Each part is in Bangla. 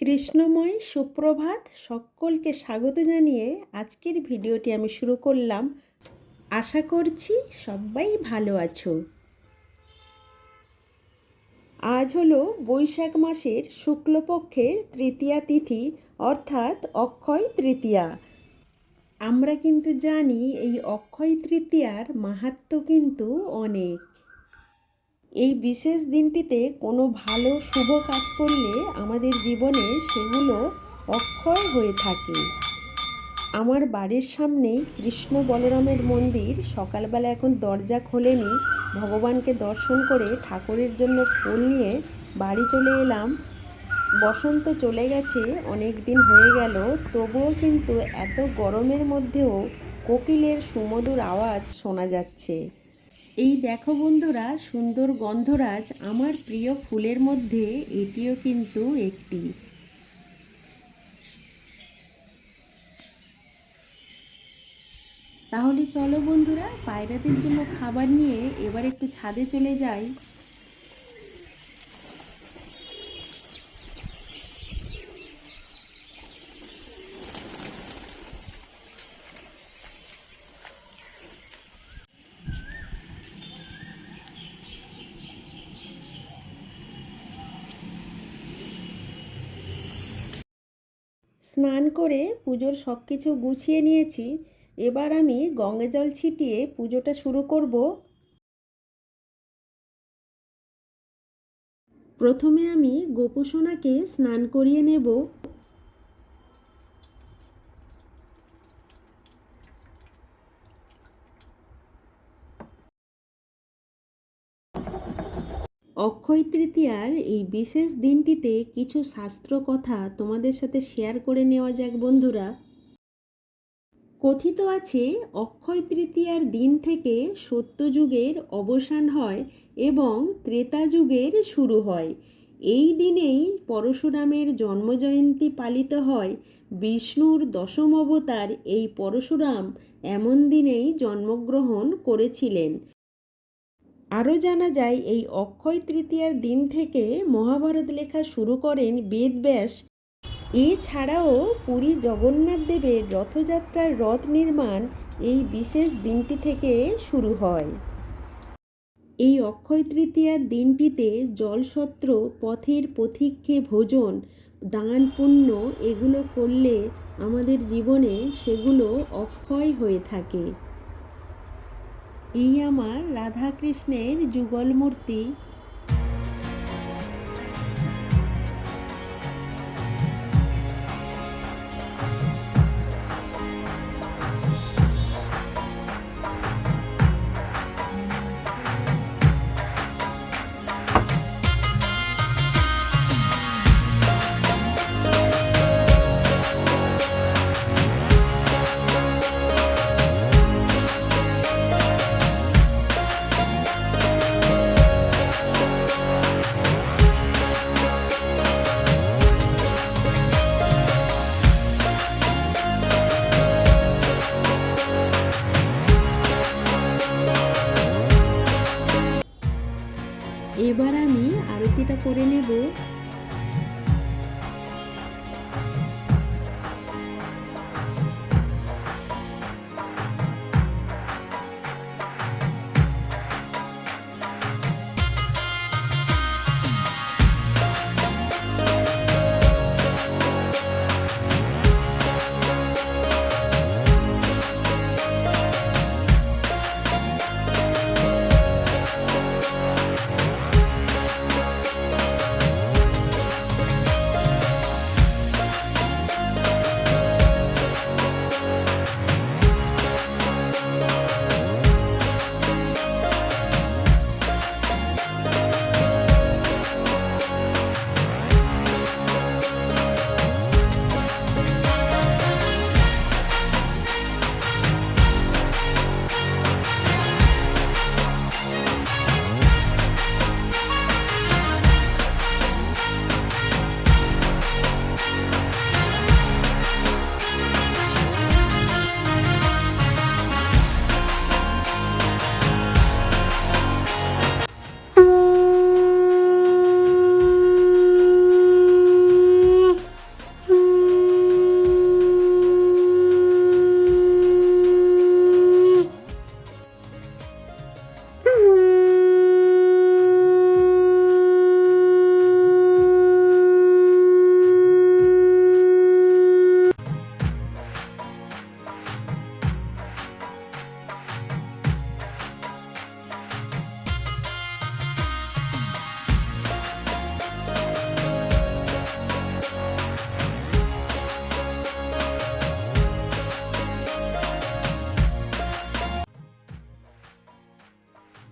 কৃষ্ণময় সুপ্রভাত সকলকে স্বাগত জানিয়ে আজকের ভিডিওটি আমি শুরু করলাম। আশা করছি সবাই ভালো আছো। আজ হলো বৈশাখ মাসের শুক্লপক্ষের তৃতীয়া তিথি, অর্থাৎ অক্ষয় তৃতীয়া। আমরা কিন্তু জানি এই অক্ষয় তৃতীয়ার মাহাত্ম্য কিন্তু অনেক। এই বিশেষ দিনটিতে কোনো ভালো শুভ কাজ করলে আমাদের জীবনে সেগুলো অক্ষয় হয়ে থাকে। আমার বাড়ির সামনেই কৃষ্ণ বলরামের মন্দির। সকালবেলা এখন দরজা খোলেনি। ভগবানকে দর্শন করে ঠাকুরের জন্য ফুল নিয়ে বাড়ি চলে এলাম। বসন্ত চলে গেছে, অনেক দিন হয়ে গেল। তবুও কিন্তু এত গরমের মধ্যেও কোকিলের সুমধুর আওয়াজ শোনা যাচ্ছে। এই দেখো বন্ধুরা, সুন্দর গন্ধরাজ আমার প্রিয় ফুলের মধ্যে এটিও কিন্তু একটি। তাহলে চলো বন্ধুরা, পায়রাদের জন্য খাবার নিয়ে এবার একটু ছাদে চলে যাই। স্নান করে পুজোর সব কিছু গুছিয়ে নিয়েছি। এবার আমি গঙ্গে জল ছিটিয়ে পুজোটা শুরু করব। প্রথমে আমি গোপুসোনাকে স্নান করিয়ে নেব। অক্ষয় তৃতীয়ার এই বিশেষ দিনটিতে কিছু শাস্ত্র কথা তোমাদের সাথে শেয়ার করে নেওয়া যাক, বন্ধুরা। কথিত আছে, অক্ষয় তৃতীয়ার দিন থেকে সত্যযুগের অবসান হয় এবং ত্রেতা যুগের শুরু হয়। এই দিনেই পরশুরামের জন্মজয়ন্তী পালিত হয়। বিষ্ণুর দশম অবতার এই পরশুরাম এমন দিনেই জন্মগ্রহণ করেছিলেন। আরও জানা যায়, এই অক্ষয় তৃতীয়ার দিন থেকে মহাভারত লেখা শুরু করেন বেদব্যাস এছাড়াও পুরী জগন্নাথ দেবের রথযাত্রার রথ নির্মাণ এই বিশেষ দিনটি থেকে শুরু হয়। এই অক্ষয় তৃতীয়ার দিনটিতে জলসত্র, পথের পথিককে ভোজন, দান পুণ্য এগুলো করলে আমাদের জীবনে সেগুলো অক্ষয় হয়ে থাকে। এই আমার রাধাকৃষ্ণের যুগল এবার আমি আরতিটা করে নেব।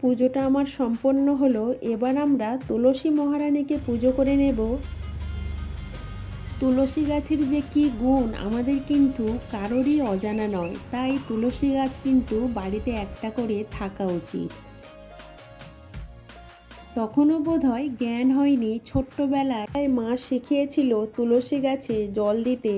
পুজোটা আমার সম্পন্ন হলো, এবার আমরা তুলসী মহারানীকে পুজো করে নেব। তুলসী গাছের যে কি গুণ, আমাদের কিন্তু কারোরই অজানা নয়। তাই তুলসী গাছ কিন্তু বাড়িতে একটা করে থাকা উচিত। তখনও বোধ হয় জ্ঞান হয়নি। ছোট্টবেলায় মা শিখিয়েছিল তুলসী গাছে জল দিতে,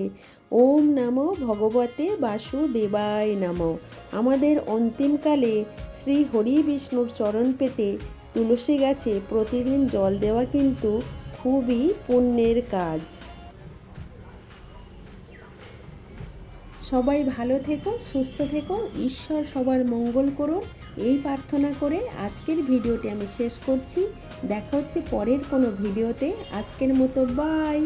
ওম নমো ভগবতে বাসুদেবায় নমো। আমাদের অন্তিমকালে শ্রী হরি বিষ্ণুর চরণ পেতে তুলসী গাছে প্রতিদিন জল দেওয়া কিন্তু খুবই পুণ্যের কাজ। সবাই ভালো থেকো, সুস্থ থেকো, ঈশ্বর সবার মঙ্গল করুন। এই প্রার্থনা করে আজকের ভিডিওটি আমি শেষ করছি। দেখা হচ্ছে পরের কোনো ভিডিওতে। আজকের মতো বাই